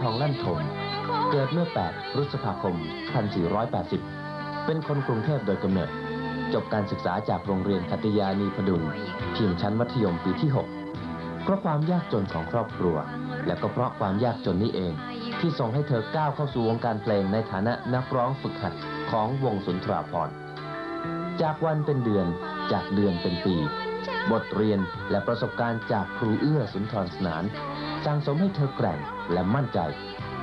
ทองลั่นทมเกิดเมื่อ 8 พฤษภาคม1480 เป็นคนกรุงเทพโดยกำเนิด จบการศึกษาจากโรงเรียนคัตยานีพดุลเพียงชั้นมัธยมปีที่ 6 เพราะความยากจนของครอบครัว และก็เพราะความยากจนนี้เอง ที่ส่งให้เธอก้าวเข้าสู่วงการเพลงในฐานะนักร้องฝึกหัดของวงสุนทราภรณ์จากวันเป็นเดือนจากเดือนเป็นปี บทเรียนและประสบการณ์จากครูเอื้อสุนทรสนาน สั่งสมให้เธอแกร่งและมั่นใจ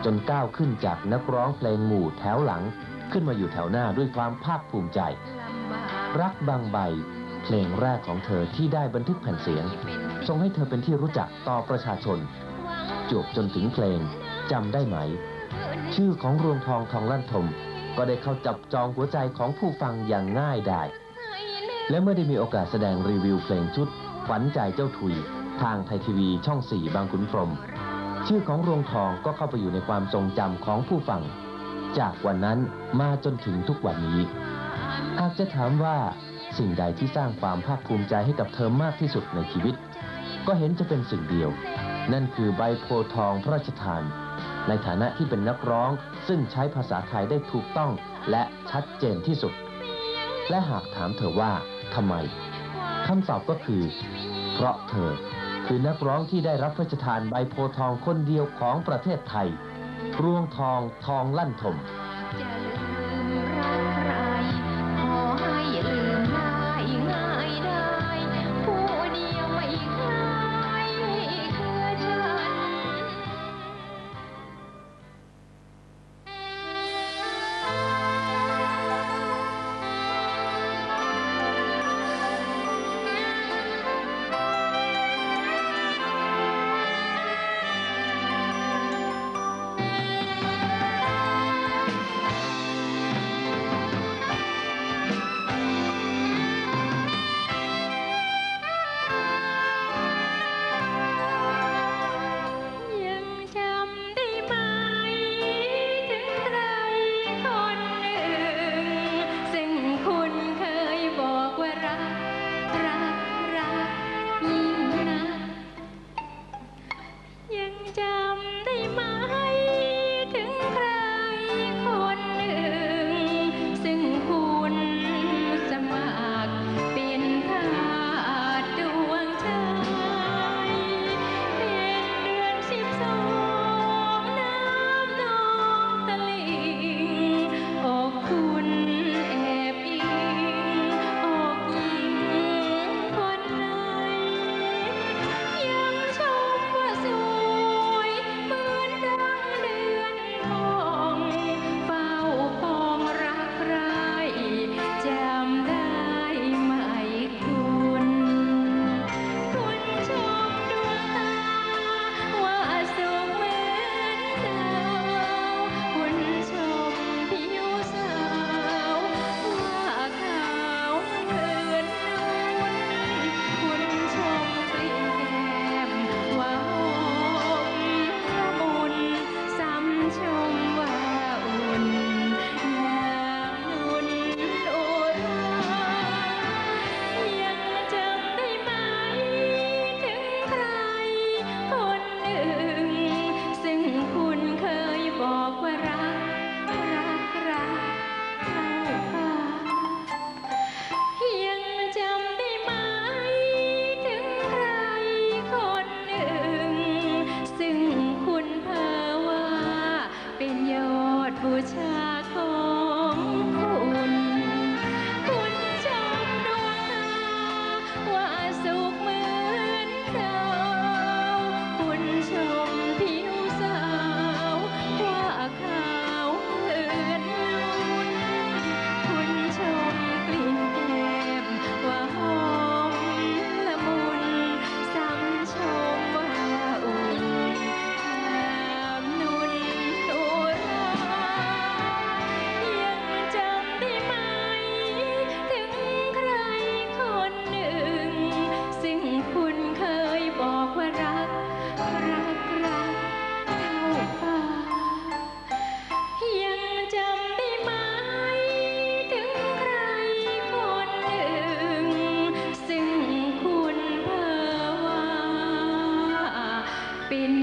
จนก้าวขึ้นจากนักร้องเพลงหมู่แถวหลัง ขึ้นมาอยู่แถวหน้าด้วยความภาคภูมิใจ รักบางใบ เพลงแรกของเธอที่ได้บันทึกแผ่นเสียงส่งให้เธอเป็นที่รู้จักต่อประชาชน จวบจนถึงเพลงจำได้ไหม ชื่อของรวงทองทองลั่นทม ก็ได้เข้าจับจองหัวใจของผู้ฟังอย่างง่ายดายและเมื่อได้มีโอกาสแสดงรีวิวเพลงชุดขวัญใจเจ้าถุย ทางไทยทีวีช่อง 4 บางขุนพรหมชื่อของรวงทองก็เข้าไปอยู่ในความทรงจำของผู้ฟัง จากวันนั้นมาจนถึงทุกวันนี้หากจะถามว่าสิ่งใดที่สร้างความภาคภูมิใจให้กับเธอมากที่สุดในชีวิต ก็เห็นจะเป็นสิ่งเดียว นั่นคือใบโพทองพระราชทาน ในฐานะที่เป็นนักร้องซึ่งใช้ภาษาไทยได้ถูกต้องและชัดเจนที่สุด และหากถามเธอว่าทำไมคำตอบก็คือ เพราะเธอ คือนักร้องที่ได้รับพระราชทานใบโพธทองคนเดียวของประเทศไทยรวงทองทองลั่นทม เป็นยอดบูชา